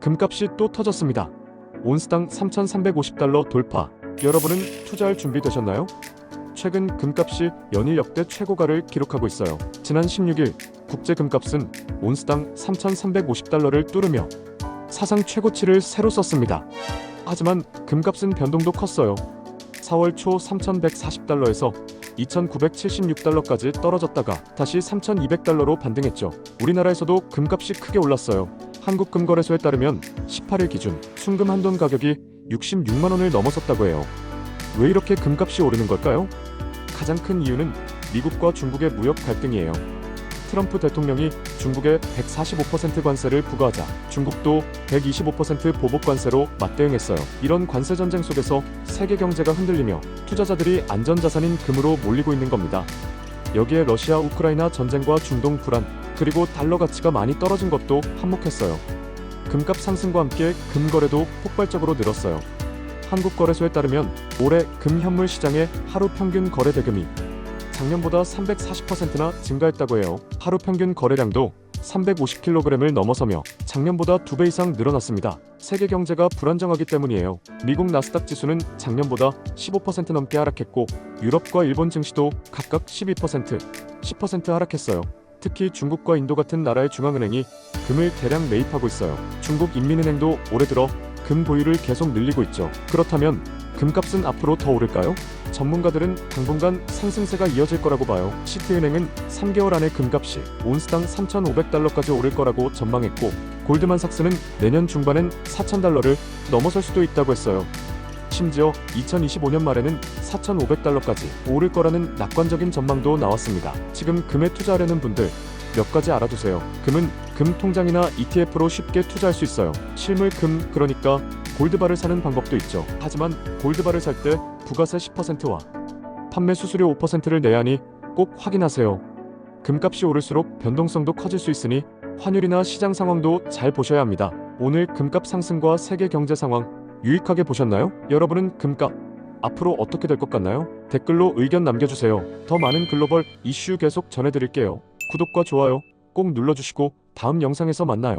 금값이 또 터졌습니다. 온스당 3,350달러 돌파. 여러분은 투자할 준비 되셨나요? 최근 금값이 연일 역대 최고가를 기록하고 있어요. 지난 16일 국제 금값은 온스당 3,350달러를 뚫으며 사상 최고치를 새로 썼습니다. 하지만 금값은 변동도 컸어요. 4월 초 3,140달러에서 2,976달러까지 떨어졌다가 다시 3,200달러로 반등했죠. 우리나라에서도 금값이 크게 올랐어요. 한국금거래소에 따르면 18일 기준 순금 한 돈 가격이 66만 원을 넘어섰다고 해요. 왜 이렇게 금값이 오르는 걸까요? 가장 큰 이유는 미국과 중국의 무역 갈등이에요. 트럼프 대통령이 중국에 145% 관세를 부과하자 중국도 125% 보복 관세로 맞대응했어요. 이런 관세 전쟁 속에서 세계 경제가 흔들리며 투자자들이 안전 자산인 금으로 몰리고 있는 겁니다. 여기에 러시아 우크라이나 전쟁과 중동 불안 그리고 달러 가치가 많이 떨어진 것도 한몫했어요. 금값 상승과 함께 금 거래도 폭발적으로 늘었어요. 한국거래소에 따르면 올해 금 현물 시장의 하루 평균 거래 대금이 작년보다 340%나 증가했다고 해요. 하루 평균 거래량도 350kg을 넘어서며 작년보다 두배 이상 늘어났습니다. 세계 경제가 불안정하기 때문이에요. 미국 나스닥 지수는 작년보다 15% 넘게 하락했고 유럽과 일본 증시도 각각 12%, 10% 하락했어요. 특히 중국과 인도 같은 나라의 중앙은행이 금을 대량 매입하고 있어요. 중국 인민은행도 올해 들어 금 보유를 계속 늘리고 있죠. 그렇다면 금값은 앞으로 더 오를까요? 전문가들은 당분간 상승세가 이어질 거라고 봐요. 시티은행은 3개월 안에 금값이 온스당 3,500달러까지 오를 거라고 전망했고 골드만삭스는 내년 중반엔 4,000달러를 넘어설 수도 있다고 했어요. 심지어 2025년 말에는 4,500달러까지 오를 거라는 낙관적인 전망도 나왔습니다. 지금 금에 투자하려는 분들 몇 가지 알아두세요. 금은 금 통장이나 ETF로 쉽게 투자할 수 있어요. 실물 금 그러니까 골드바를 사는 방법도 있죠. 하지만 골드바를 살 때 부가세 10%와 판매 수수료 5%를 내야 하니 꼭 확인하세요. 금값이 오를수록 변동성도 커질 수 있으니 환율이나 시장 상황도 잘 보셔야 합니다. 오늘 금값 상승과 세계 경제 상황 유익하게 보셨나요? 여러분은 금값 앞으로 어떻게 될 것 같나요? 댓글로 의견 남겨주세요. 더 많은 글로벌 이슈 계속 전해드릴게요. 구독과 좋아요 꼭 눌러주시고 다음 영상에서 만나요.